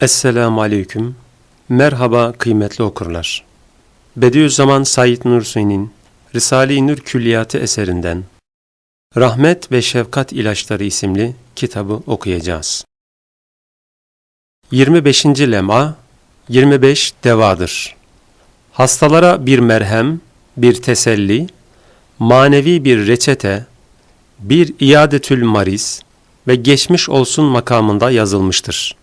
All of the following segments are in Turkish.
Esselamu Aleyküm. Merhaba kıymetli okurlar. Bediüzzaman Said Nursi'nin Risale-i Nur Külliyatı eserinden Rahmet ve Şefkat İlaçları isimli kitabı okuyacağız. 25. lema 25 devadır. Hastalara bir merhem, bir teselli, manevi bir reçete, bir iadetül maris ve geçmiş olsun makamında yazılmıştır.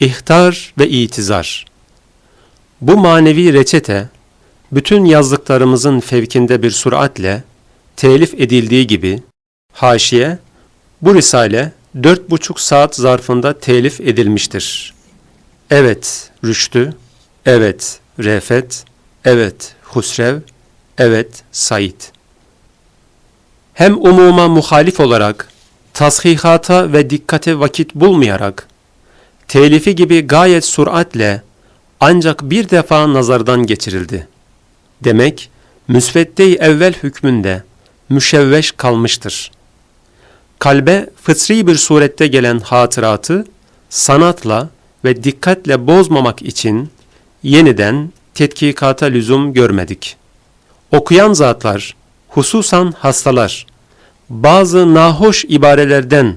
İhtar ve itizar. Bu manevi reçete, bütün yazdıklarımızın fevkinde bir süratle telif edildiği gibi, haşiye, bu risale dört buçuk saat zarfında telif edilmiştir. Evet Rüştü, evet Refet, evet Husrev, evet Said. Hem umuma muhalif olarak, tasihata ve dikkate vakit bulmayarak, telifi gibi gayet süratle ancak bir defa nazardan geçirildi. Demek müsvedde-i evvel hükmünde müşevveş kalmıştır. Kalbe fıtri bir surette gelen hatıratı sanatla ve dikkatle bozmamak için yeniden tetkikata lüzum görmedik. Okuyan zatlar, hususan hastalar, bazı nahoş ibarelerden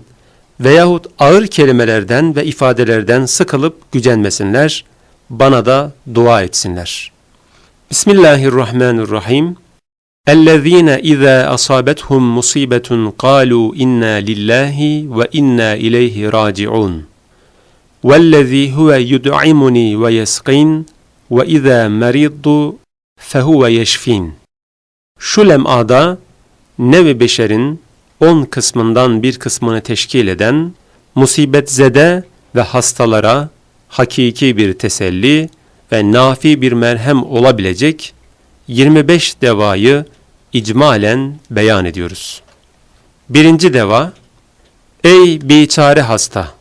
veyahut ağır kelimelerden ve ifadelerden sıkılıp gücenmesinler, bana da dua etsinler. Bismillahirrahmanirrahim. اَلَّذ۪ينَ اِذَا أَصَابَتْهُمْ مُصِيبَةٌ قَالُوا اِنَّا لِلّٰهِ وَاِنَّا اِلَيْهِ رَاجِعُونَ وَالَّذ۪ي هُوَ يُدْعِمُنِي وَيَسْقِينَ وَاِذَا مَرِضُ فَهُوَ يَشْف۪ينَ Şu lem'ada nevi beşerin on kısmından bir kısmını teşkil eden musibet zede ve hastalara hakiki bir teselli ve nafi bir merhem olabilecek 25 devayı icmalen beyan ediyoruz. Birinci deva, Ey biçare hasta!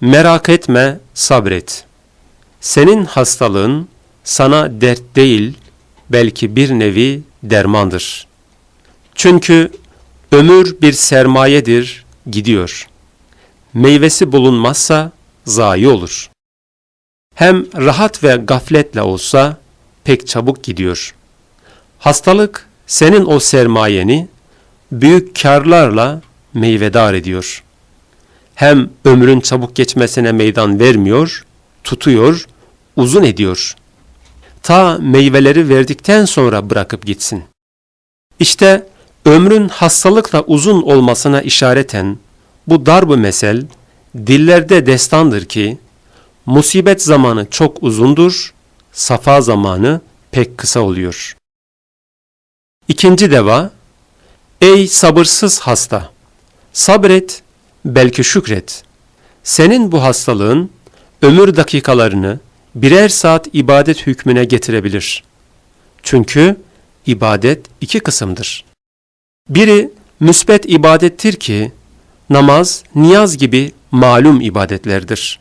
Merak etme, sabret. Senin hastalığın sana dert değil, belki bir nevi dermandır. Çünkü ömür bir sermayedir, gidiyor. Meyvesi bulunmazsa zayi olur. Hem rahat ve gafletle olsa pek çabuk gidiyor. Hastalık senin o sermayeni büyük karlarla meyvedar ediyor. Hem ömrün çabuk geçmesine meydan vermiyor, tutuyor, uzun ediyor. Ta meyveleri verdikten sonra bırakıp gitsin. İşte ömrün hastalıkla uzun olmasına işareten bu darbu mesel dillerde destandır ki musibet zamanı çok uzundur, safa zamanı pek kısa oluyor. İkinci deva, ey sabırsız hasta, sabret, belki şükret. Senin bu hastalığın ömür dakikalarını birer saat ibadet hükmüne getirebilir. Çünkü ibadet iki kısımdır. Biri müsbet ibadettir ki namaz, niyaz gibi malum ibadetlerdir.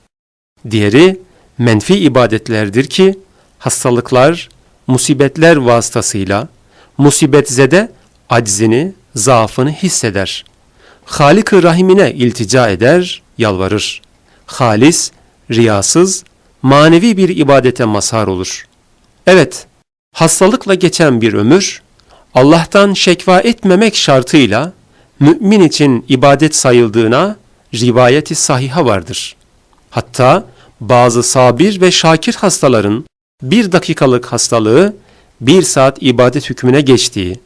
Diğeri menfi ibadetlerdir ki hastalıklar, musibetler vasıtasıyla musibetzede aczini, zaafını hisseder. Halik-ı Rahimine iltica eder, yalvarır. Halis, riyasız, manevi bir ibadete mazhar olur. Evet, hastalıkla geçen bir ömür, Allah'tan şekva etmemek şartıyla mümin için ibadet sayıldığına rivayeti sahiha vardır. Hatta bazı sabir ve şakir hastaların bir dakikalık hastalığı bir saat ibadet hükmüne geçtiği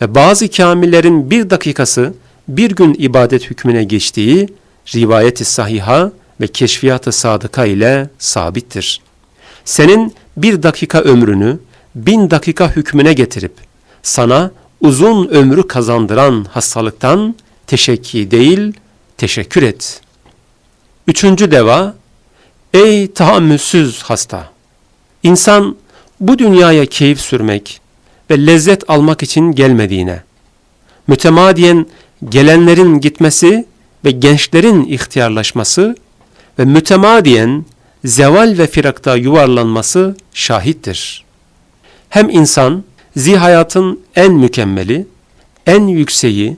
ve bazı kamillerin bir dakikası bir gün ibadet hükmüne geçtiği rivayeti sahiha ve keşfiyat-ı sadıka ile sabittir. Senin bir dakika ömrünü bin dakika hükmüne getirip sana uzun ömrü kazandıran hastalıktan teşekki değil, teşekkür et. Üçüncü deva, ey tahammülsüz hasta! İnsan bu dünyaya keyif sürmek ve lezzet almak için gelmediğine, mütemadiyen gelenlerin gitmesi ve gençlerin ihtiyarlaşması ve mütemadiyen zeval ve firakta yuvarlanması şahittir. Hem insan zihayatın en mükemmeli, en yükseği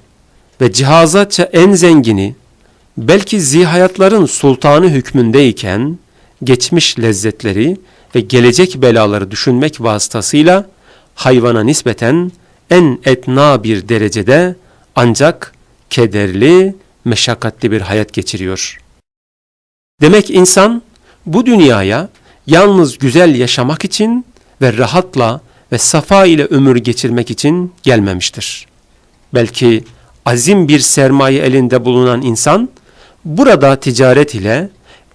ve cihazatça en zengini belki zihayatların sultanı hükmündeyken geçmiş lezzetleri ve gelecek belaları düşünmek vasıtasıyla hayvana nispeten en etna bir derecede ancak kederli, meşakkatli bir hayat geçiriyor. Demek insan bu dünyaya yalnız güzel yaşamak için ve rahatla ve safa ile ömür geçirmek için gelmemiştir. Belki azim bir sermaye elinde bulunan insan burada ticaret ile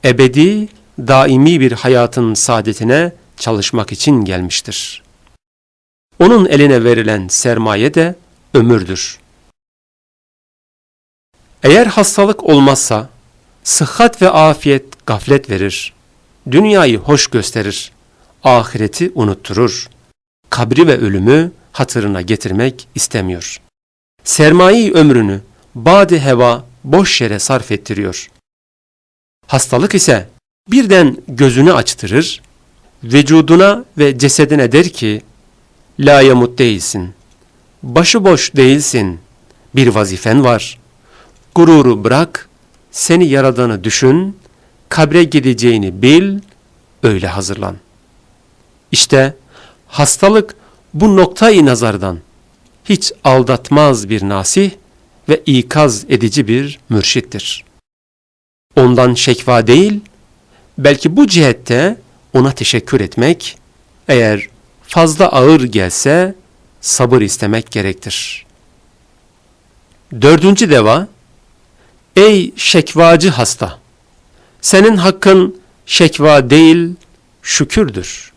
ebedi, daimi bir hayatın saadetine çalışmak için gelmiştir. Onun eline verilen sermaye de ömürdür. Eğer hastalık olmazsa sıhhat ve afiyet gaflet verir. Dünyayı hoş gösterir. Ahireti unutturur. Kabri ve ölümü hatırına getirmek istemiyor. Sermaye ömrünü badi heva boş yere sarf ettiriyor. Hastalık ise birden gözünü açtırır, vücuduna ve cesedine der ki, la yamut değilsin, başıboş değilsin, bir vazifen var. Gururu bırak, seni yaradığını düşün, kabre gideceğini bil, öyle hazırlan. İşte hastalık bu noktayı nazardan hiç aldatmaz bir nasih ve ikaz edici bir mürşittir. Ondan şekva değil, belki bu cihette ona teşekkür etmek, eğer fazla ağır gelse sabır istemek gerektir. Dördüncü deva, ey şekvacı hasta, senin hakkın şekva değil, şükürdür,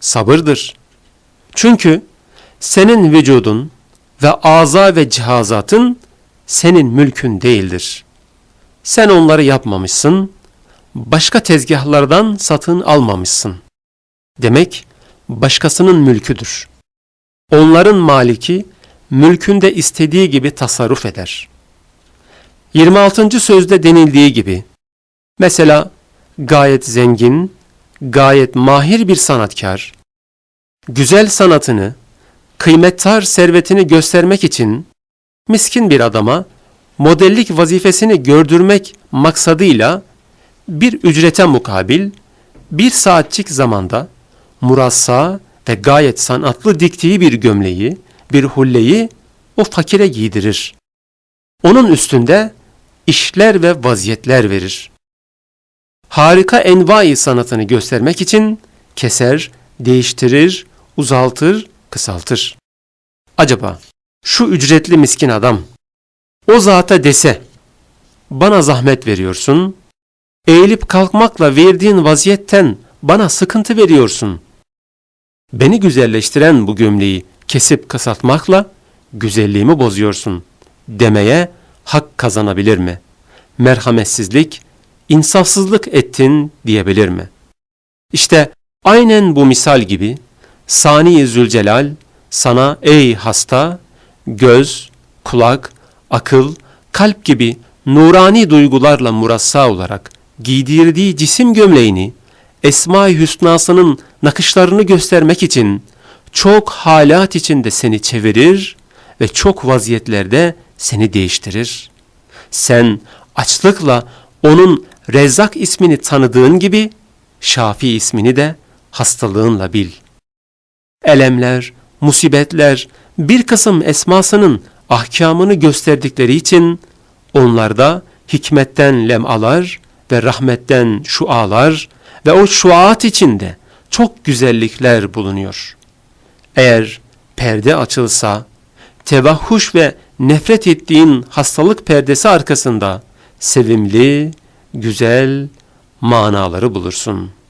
sabırdır. Çünkü senin vücudun ve aza ve cihazatın senin mülkün değildir. Sen onları yapmamışsın, başka tezgahlardan satın almamışsın. Demek başkasının mülküdür. Onların maliki mülkünde istediği gibi tasarruf eder. 26. sözde denildiği gibi mesela gayet zengin, gayet mahir bir sanatkar güzel sanatını, kıymettar servetini göstermek için miskin bir adama modellik vazifesini gördürmek maksadıyla bir ücrete mukabil bir saatçik zamanda murassa ve gayet sanatlı diktiği bir gömleği, bir hulleyi o fakire giydirir. Onun üstünde işler ve vaziyetler verir. Harika envai sanatını göstermek için keser, değiştirir, uzaltır, kısaltır. Acaba şu ücretli miskin adam o zata dese bana zahmet veriyorsun, eğilip kalkmakla verdiğin vaziyetten bana sıkıntı veriyorsun. Beni güzelleştiren bu gömleği kesip kısaltmakla güzelliğimi bozuyorsun demeye hak kazanabilir mi? Merhametsizlik, insafsızlık ettin diyebilir mi? İşte aynen bu misal gibi Sani Zülcelal sana ey hasta göz, kulak, akıl, kalp gibi nurani duygularla murassa olarak giydirdiği cisim gömleğini Esma-i Hüsna'sının nakışlarını göstermek için çok halat içinde seni çevirir ve çok vaziyetlerde seni değiştirir. Sen açlıkla onun Rezzak ismini tanıdığın gibi Şafi ismini de hastalığınla bil. Elemler, musibetler bir kısım esmasının ahkamını gösterdikleri için onlarda hikmetten lemalar ve rahmetten şualar ve o şuat içinde çok güzellikler bulunuyor. Eğer perde açılsa, tevahhuş ve nefret ettiğin hastalık perdesi arkasında sevimli, güzel manaları bulursun.''